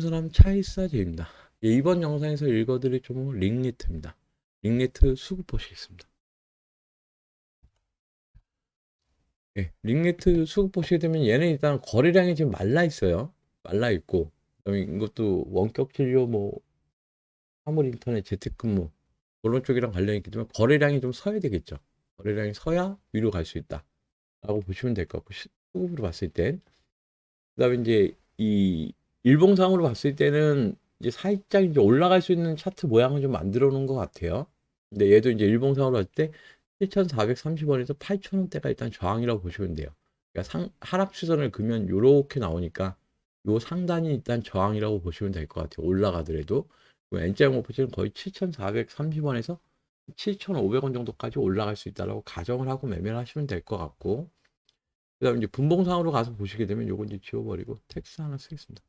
사람 차이사제입니다. 예, 이번 영상에서 읽어드릴 종목은 링리트입니다. 링리트 수급 보시겠습니다. 예, 링리트 수급 보시게 되면 얘는 일단 거래량이 지금 말라 있어요. 말라 있고, 그다음에 이것도 원격 진료 뭐 화물 인터넷 재택근무 그런 쪽이랑 관련이 있기 때문에 거래량이 좀 서야 되겠죠. 거래량이 서야 위로 갈 수 있다라고 보시면 될 것 같고 시- 수급으로 봤을 땐 그다음에 이제 이 일봉상으로 봤을 때는 이제 살짝 이제 올라갈 수 있는 차트 모양을 좀 만들어 놓은 것 같아요. 근데 얘도 이제 일봉상으로 봤을 때 7,430원에서 8,000원대가 일단 저항이라고 보시면 돼요. 그러니까 상, 하락 추선을 그면 요렇게 나오니까 요 상단이 일단 저항이라고 보시면 될 것 같아요. 올라가더라도. 목표치는 거의 7,430원에서 7,500원 정도까지 올라갈 수 있다라고 가정을 하고 매매를 하시면 될 것 같고 그다음에 이제 분봉상으로 가서 보시게 되면 요거 이제 지워버리고 텍스트 하나 쓰겠습니다.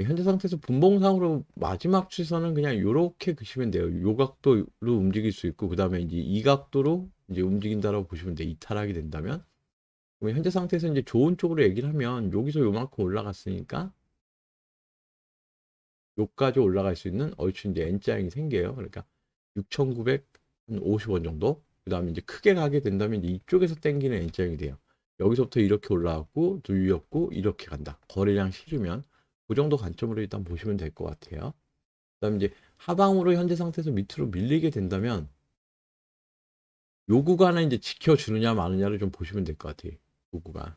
현재 상태에서 분봉상으로 마지막 추선은 그냥 요렇게 그시면 돼요. 요 각도로 움직일 수 있고 그 다음에 이제 이 각도로 이제 움직인다라고 보시면 돼요. 이탈하게 된다면 현재 상태에서 이제 좋은 쪽으로 얘기를 하면 여기서 요만큼 올라갔으니까 요까지 올라갈 수 있는 얼추 이제 N자형이 생겨요. 그러니까 6,950원 정도. 그 다음에 이제 크게 가게 된다면 이제 이쪽에서 땡기는 N자형이 돼요. 여기서부터 이렇게 올라왔고, 눌렸고, 이렇게 간다. 거래량 실으면 그 정도 관점으로 일단 보시면 될 것 같아요. 그 다음에 이제 하방으로 현재 상태에서 밑으로 밀리게 된다면 요 구간을 이제 지켜주느냐 마느냐를 좀 보시면 될 것 같아요. 요 구간.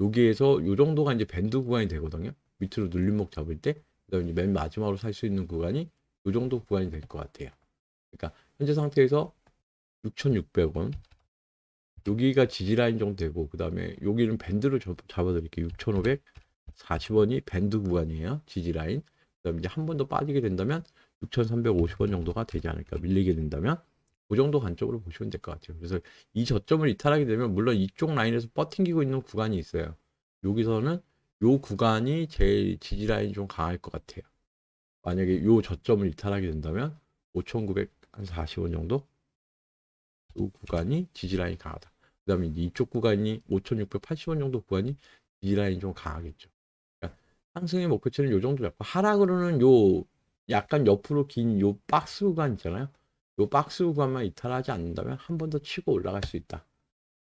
여기에서 요 정도가 이제 밴드 구간이 되거든요. 밑으로 눌림목 잡을 때 그다음에 맨 마지막으로 살 수 있는 구간이 이 정도 구간이 될 것 같아요. 그러니까 현재 상태에서 6,600원 여기가 지지 라인 정도 되고 그 다음에 여기는 밴드로 잡아 드릴게요. 6,540원이 밴드 구간이에요. 지지 라인. 그다음에 이제 한 번 더 빠지게 된다면 6,350원 정도가 되지 않을까 밀리게 된다면 그 정도 관점으로 보시면 될 것 같아요. 그래서 이 저점을 이탈하게 되면 물론 이쪽 라인에서 버팅기고 있는 구간이 있어요. 여기서는 요 구간이 제일 지지 라인이 좀 강할 것 같아요. 만약에 요 저점을 이탈하게 된다면 5,940원 정도 요 구간이 지지 라인이 강하다. 그다음에 이쪽 구간이 5,680원 정도 구간이 지지 라인이 좀 강하겠죠. 상승의 목표치는 요 정도 잡고 하락으로는 요 약간 옆으로 긴 요 박스 구간 있잖아요. 요 박스 구간만 이탈하지 않는다면 한 번 더 치고 올라갈 수 있다.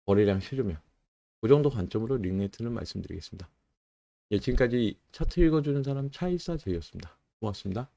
거래량 실으면. 그 정도 관점으로 링네트는 말씀드리겠습니다. 예, 지금까지 차트 읽어주는 사람 차이사 제이였습니다. 고맙습니다.